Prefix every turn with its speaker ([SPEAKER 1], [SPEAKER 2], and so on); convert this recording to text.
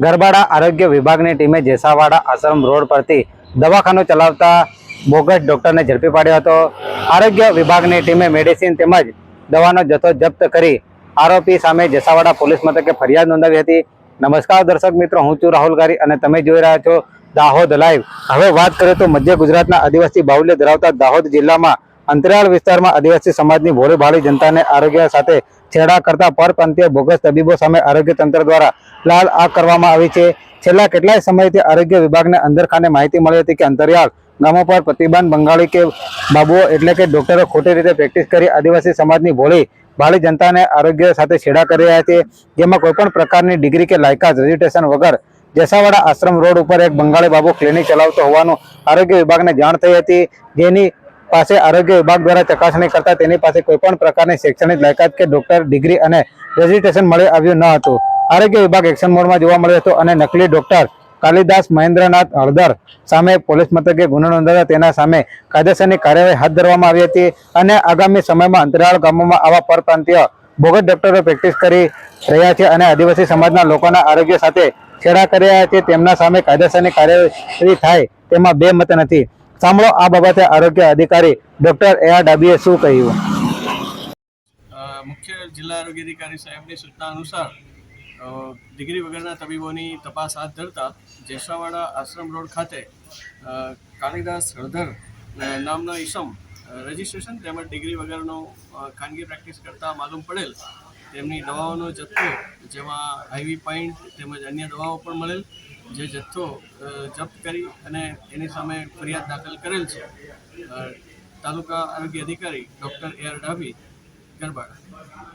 [SPEAKER 1] ગરબાડા આરોગ્ય વિભાગની ટીમે જેસાવાડા આશ્રમ રોડ પરથી દવાખાનું ચલાવતા બોગસ ડોક્ટરને ઝડપી પાડ્યો હતો. આરોગ્ય વિભાગની ટીમે મેડિસિન તેમજ દવાનો જથ્થો જપ્ત કરી આરોપી સામે જેસાવાડા પોલીસ મથકે ફરિયાદ નોંધાવી હતી. નમસ્કાર દર્શક મિત્રો, હું છું રાહુલ ગારી અને તમે જોઈ રહ્યા છો દાહોદ લાઈવ. હવે વાત કરીએ તો મધ્ય ગુજરાતના આદિવાસી બાહુલ્ય ધરાવતા દાહોદ જિલ્લામાં અંતરિયાળ વિસ્તારમાં આદિવાસી સમાજની ભોળી ભાળી જનતાને આરોગ્ય સાથે છેડા કરતા પરપ્રાંતીય બોગસ તબીબો સામે આરોગ્ય તંત્ર દ્વારા લાલ આગ કરવામાં આવી છે. છેલ્લા કેટલાય સમયથી આરોગ્ય વિભાગને અંદરખાને માહિતી મળી હતી કે અંતરિયાળ ગામો પર પ્રતિબંધ બંગાળી કે બાબુઓ એટલે કે ડોક્ટરો ખોટી રીતે પ્રેક્ટિસ કરી આદિવાસી સમાજની ભોળી ભાળી જનતાને આરોગ્ય સાથે છેડા કરી રહ્યા છે. જેમાં કોઈપણ પ્રકારની ડિગ્રી કે લાયકાત, રજીસ્ટ્રેશન વગર જેસાવાડા આશ્રમ રોડ ઉપર એક બંગાળી બાબુ ક્લિનિક ચલાવતો હોવાનું આરોગ્ય વિભાગને જાણ થઈ હતી. જેની પાસે આરોગ્ય વિભાગ દ્વારા ચકાસણી કરતા તેની પાસે કોઈપણ પ્રકારની શૈક્ષણિક લાયકાત કે ડોક્ટર ડિગ્રી અને રજીસ્ટ્રેશન મળી આવ્યું ન હતું. આરોગ્ય વિભાગ એક્શન મોડમાં જોવા મળ્યો હતો અને નકલી ડોક્ટર કાલિદાસ મહેન્દ્રનાથ હળદર સામે પોલીસ મથકે ગુનો નોંધાતા તેના સામે કાયદેસરની કાર્યવાહી હાથ ધરવામાં આવી હતી અને આગામી સમયમાં અંતરાળ ગામોમાં આવા પરપ્રાંતીય બોગસ ડોક્ટરો પ્રેક્ટિસ કરી રહ્યા છે અને આદિવાસી સમાજના લોકોના આરોગ્ય સાથે છેડા કરી રહ્યા છે. તેમના સામે કાયદેસરની કાર્યવાહી થાય તેમાં બે મત નથી. સાંભળો આ બાબતે આરોગ્ય અધિકારી ડોક્ટર એ આર ડાબીએ શું કહ્યું?
[SPEAKER 2] મુખ્ય જિલ્લા આરોગ્ય અધિકારી સાહેબની સૂચના અનુસાર ડિગ્રી વગરના તબીબોની તપાસ હાથ ધરતા જેસાવાડા આશ્રમ રોડ ખાતે કાલિદાસ હળધર નામનો ઈસમ રજિસ્ટ્રેશન તેમજ ડિગ્રી વગરનો ખાનગી પ્રેક્ટિસ કરતા માલુમ પડેલ. તેમની દવાઓનો જથ્થો, જેમાં આઈવી પાઇન્ટ તેમજ અન્ય દવાઓ પણ મળેલ, જે જથ્થો જપ્ત કરી અને એની સામે ફરિયાદ દાખલ કરેલ છે. તાલુકા આરોગ્ય અધિકારી doctor A R Dabhi, Garbada.